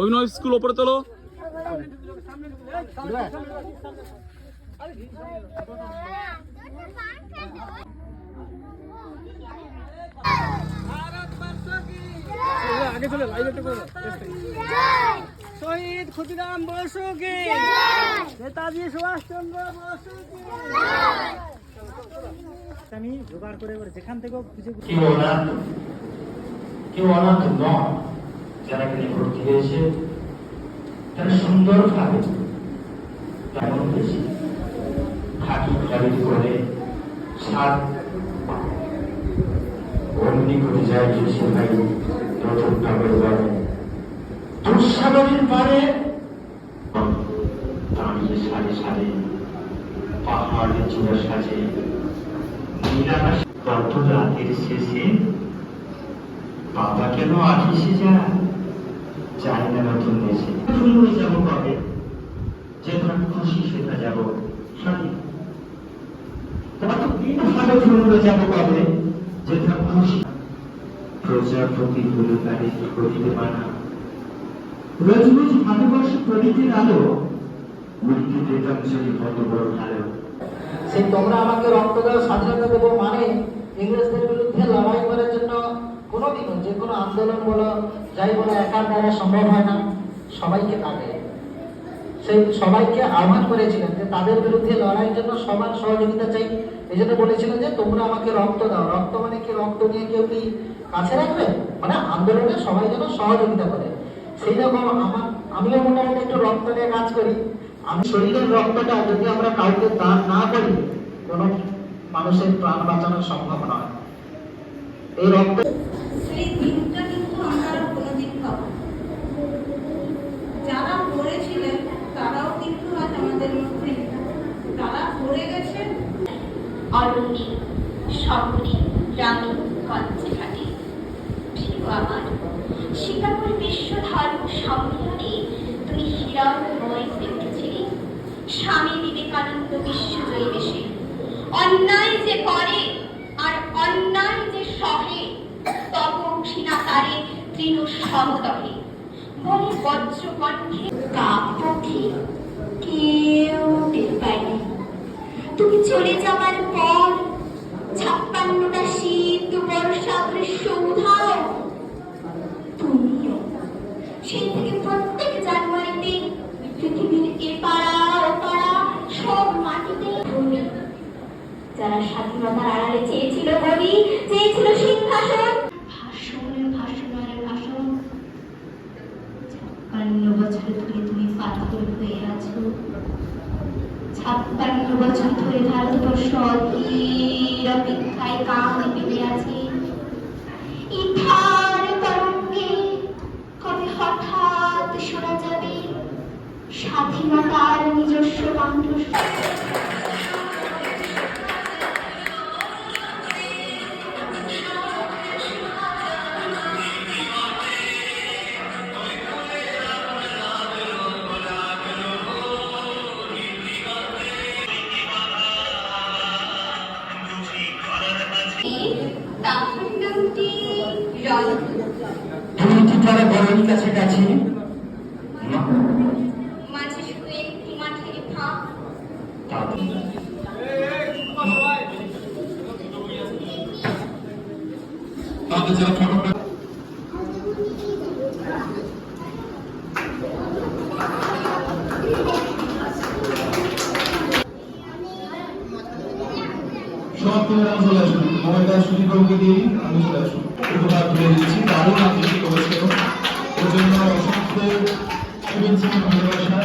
অভিনয় স্কুল ওপরে তোলো। আগে চলে লাইভ একটা করে শহীদ ক্ষুদিরাম বসু কি নেতাজি সুভাষচন্দ্র বসু আমি জোগাড় করে এবার যেখান থেকেও কিছু কেউ অনাথ নয় যারা এখানে ভর্তি হয়েছে, তারা সুন্দরভাবে তেমন হয়েছে খাটি খালি করে, সাত অমনি করে যায় যে সেখানে নতুন ঠাকুর দুঃসাগরের পারে দাঁড়িয়ে সারে সারে পাহাড়ের চূড়া সাজে নীলাকাশ গত রাতের শেষে কেন আঠিসে যায় জানি না নতুন দেশে। ফুল হয়ে যাব কবে? যেখানে খুশি সেটা যাব। কতদিন হয়ে যাব কবে? খুশি। প্রজাপতি করিতে মানা রোজ রোজ ভালোবাসে প্রদীপের আলো। কত বড় সেই তোমরা আমাকে রক্ত দাও স্বাধীনতা দেবো মানে ইংরেজদের বিরুদ্ধে লড়াই করার জন্য কোনোদিনও যে কোনো আন্দোলন বলো, যাই বলো, একার দ্বারা সম্ভব হয় না, সবাইকে তাকে। সেই সবাইকে আহ্বান করেছিলেন যে তাদের বিরুদ্ধে লড়াইয়ের জন্য সবার সহযোগিতা চাই। এই জন্য বলেছিলেন যে তোমরা আমাকে রক্ত দাও। রক্ত মানে কি? রক্ত নিয়ে কেউ কি কাছে রাখবে? মানে আন্দোলনে সবাই যেন সহযোগিতা করে। সেই রকম আমার, আমিও মোটামুটি একটু রক্ত নিয়ে কাজ করি। আমি শরীরের রক্তটা যদি আমরা কাউকে দান না করি, কোনো মানুষের প্রাণ বাঁচানো সম্ভব নয়। এই রক্ত অরণ্যে শহরে গ্রামে গঞ্জে ঘাটে প্রিয় আমার। শিকাগোর বিশ্ব সম্মেলনে তুমি হিরণময় দেখেছিলে। স্বামী বিবেকানন্দ বিশ্বজয়ী দেশে। অন্যায় যে করে আর অন্যায় যে সহে তব ঘৃণা তারে তৃণ সমদহে। বলে বজ্র কণ্ঠে কাক পক্ষে কেউ টের পায়নি তুমি চলে যাবার পর ছাপ্পান্নটা শীত বর্ষা গ্রীষ্ম উধাও। তুমিও সেই থেকে প্রত্যেক জানুয়ারিতে পৃথিবীর এপাড়া ওপাড়া সব মাটিতে ভূমি যারা স্বাধীনতার আড়ালে চেয়েছিল গদি চেয়েছিল সিংহাসন। ভাষণ ভাষণ, আর ছাপ্পান্ন বছর ধরে তুমি পাথর হয়ে আছো। ছাপ্পান্ন বছর ধরে ভারতবর্ষ অধীর অপেক্ষায় পেতে আছে কবে হঠাৎ শোনা যাবে? স্বাধীনতার নিজস্ব কণ্ঠস্বর কি তারা বড়ই কাছাকাছি। মাঝে শুধু একটি মাঠের ফাঁক তাদের যারা ফটোগ্রাফ সব তুমি আমি চলে আসুন মোবাইলটা শুধু কাউকে দিয়ে আমি চলে আসুন তুলে দিচ্ছি। দারুণ আকৃষ্ট করেছিল ওর জন্য অসংখ্য শুভেচ্ছা ভালোবাসা